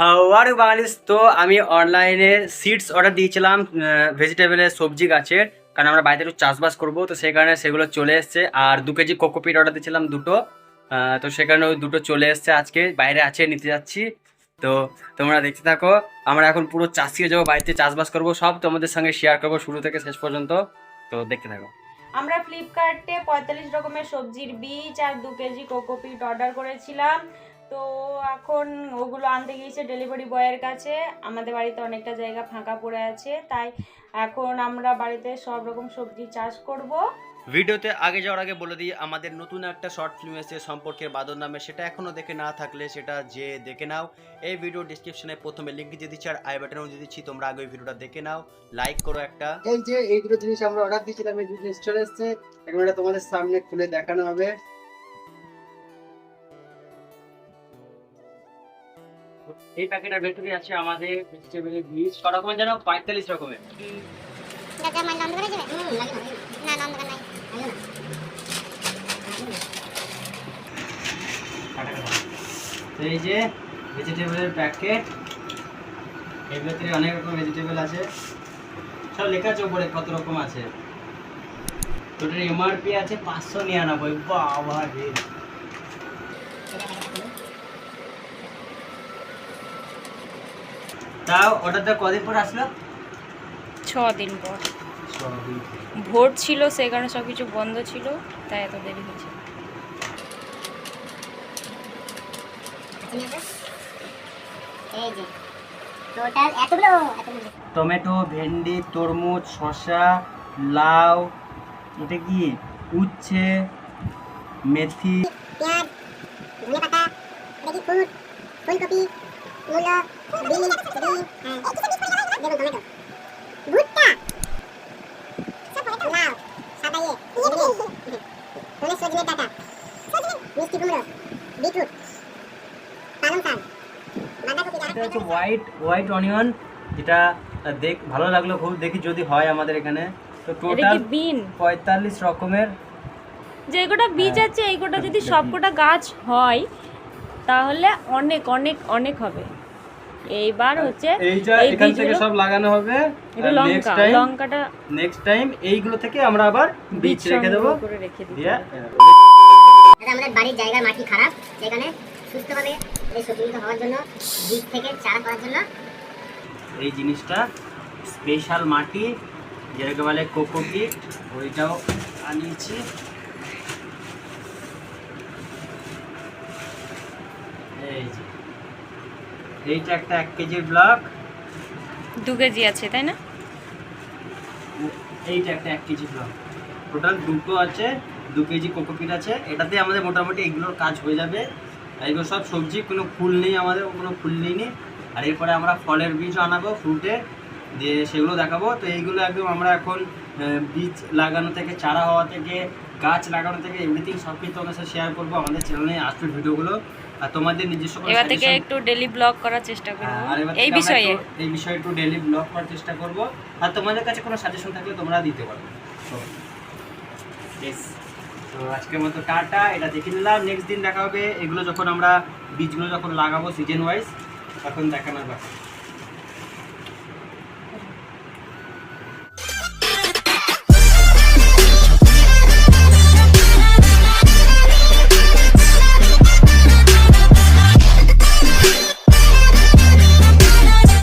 হাওয়ার বাঙালিস তো আমি অনলাইনে সিডস অর্ডার দিয়েছিলাম ভেজিটেবলের সবজি গাছের। কারণ আমরা বাড়িতে একটু চাষবাস করব, তো সেই কারণে সেগুলো চলে এসছে। আর দু কেজি কোকোপিট অর্ডার দিয়েছিলাম দুটো। তো সে কারণে ওই দুটো চলে এসছে আজকে। বাইরে আছে, নিতে যাচ্ছি। তো তোমরা দেখতে থাকো, আমরা এখন পুরো চাষি হয়ে যাব, বাড়িতে চাষবাস করব। সব তোমাদের সঙ্গে শেয়ার করব শুরু থেকে শেষ পর্যন্ত। তো দেখতে থাকো। আমরা ফ্লিপকার্টে পঁয়তাল্লিশ রকমের সবজির বীজ আর দু কেজি কোকোপিট অর্ডার করেছিলাম। তো এখন ওগুলো আনতে গিয়েছে ডেলিভারি বয়ের কাছে। আমাদের বাড়িতে অনেকটা জায়গা ফাঁকা পড়ে আছে তাই এখন আমরা বাড়িতে সব রকম সবজি চাষ করব। ভিডিওতে আগে যাওয়ার আগে বলে দিই আমাদের নতুন একটা শর্ট ফিল্ম এসেছে সম্পর্কের বাদর নামে। সেটা এখনও দেখে না থাকলে সেটা যে দেখে নাও। এই ভিডিও ডিসক্রিপশনে প্রথমে লিঙ্ক দিয়ে দিচ্ছি আর আই বাটনেও দিয়ে দিচ্ছি তোমরা আগে ওই ভিডিওটা দেখে নাও লাইক করো একটা। এই যে এই দুটো জিনিস আমরা অর্ডার দিয়েছিলাম এই দুটো জিনিস চলে এসেছে। এখন এটা তোমাদের সামনে খুলে দেখানো হবে। এই প্যাকেটের ভেতরে আছে আমাদের ভেজিটেবলের বীজ। ক রকমের যেন? পঁয়তাল্লিশ রকমের। দাদা মানে অন্ধকার হয়ে যাবে না না অন্ধকার নাই। তো এই যে ভেজিটেবলের প্যাকেট এর ভেতরে অনেক রকম ভেজিটেবল আছে। সব লেখা আছে উপরে কত রকম আছে। তোটার এমআরপি আছে পাঁচশো নিরানব্বই। বাবা রে। তাও অর্ডারটা কদিন পর আসলো? ছ দিন পর। ভোট ছিল সেই কারণে সব কিছু বন্ধ ছিল তাই এত দেরি হয়েছে। এই যে টোটাল এতগুলো এতগুলো। টমেটো ভেন্ডি তরমুজ শসা লাউ এটা কি? উচ্ছে মেথি। পেঁয়াজ ধনে পাতা ফুলকপি। মূলো বিন বিন হ্যাঁ টমেটো ভুট্টা লাউ সাদা ইয়ে ধনে সজনে ডাটা মিষ্টি কুমড়ো বিটরুট পালং শাক বাঁধাকপি হচ্ছে হোয়াইট হোয়াইট অনিয়ন যেটা দেখ ভালো লাগল খুব। দেখি যদি হয় আমাদের এখানে। তো টোটাল বিন। পঁয়তাল্লিশ রকমের। যে কটা বীজ হ্যাঁ, আছে এই কটা যদি সবকটা গাছ হয় তাহলে অনেক অনেক অনেক হবে। এইবার হচ্ছে এইটা এই এখান থেকে সব লাগানো হবে। এটা লঙ্কা লঙ্কাটা নেক্সট টাইম এইগুলো থেকে আমরা আবার বীজ রেখে দেবো। করে রেখে দিয়ে আমাদের বাড়ির জায়গার মাটি খারাপ সেখানে সুস্থভাবে এই সবজিগুলো হওয়ার জন্য বীজ থেকে চারা করার জন্য। এই জিনিসটা স্পেশাল মাটি যেটাকে বলে কোকোপিট ওইটাও আনিয়েছি এই যে এইটা একটা এক কেজির ব্লক দু কেজি আছে তাই না? এইটা একটা এক কেজি ব্লক টোটাল দুটো আছে দু কেজি কোকোপিট আছে। এটাতে আমাদের মোটামুটি এগুলোর কাজ হয়ে যাবে। এগুলো সব সবজি কোনো ফুল নেই আমাদের কোনো ফুল নেই নি আর এরপরে আমরা ফলের বীজ আনাবো ফ্রুটের দিয়ে সেগুলো দেখাবো। তো এইগুলো একদম আমরা এখন বীজ লাগানো থেকে চারা হওয়া থেকে গাছ লাগানো থেকে এভরিথিং সব কিছু তোমাদের সাথে শেয়ার করব আমাদের চ্যানেলে আসবে ভিডিওগুলো। আর তোমাদের নিজস্ব এবার থেকে একটু ডেলি ব্লগ করার চেষ্টা করব। হ্যাঁ, এই বিষয়ে। এই বিষয়ে একটু ডেলি ব্লগ করার চেষ্টা করব। আর তোমাদের কাছে কোনো সাজেশন থাকলে তোমরা দিতে পারো। তো তো আজকের মতো টাটা এটা দেখে নিলাম। নেক্সট দিন দেখা হবে। এগুলো যখন আমরা বীজগুলো যখন লাগাবো সিজন ওয়াইজ তখন দেখানোর ব্যাপার।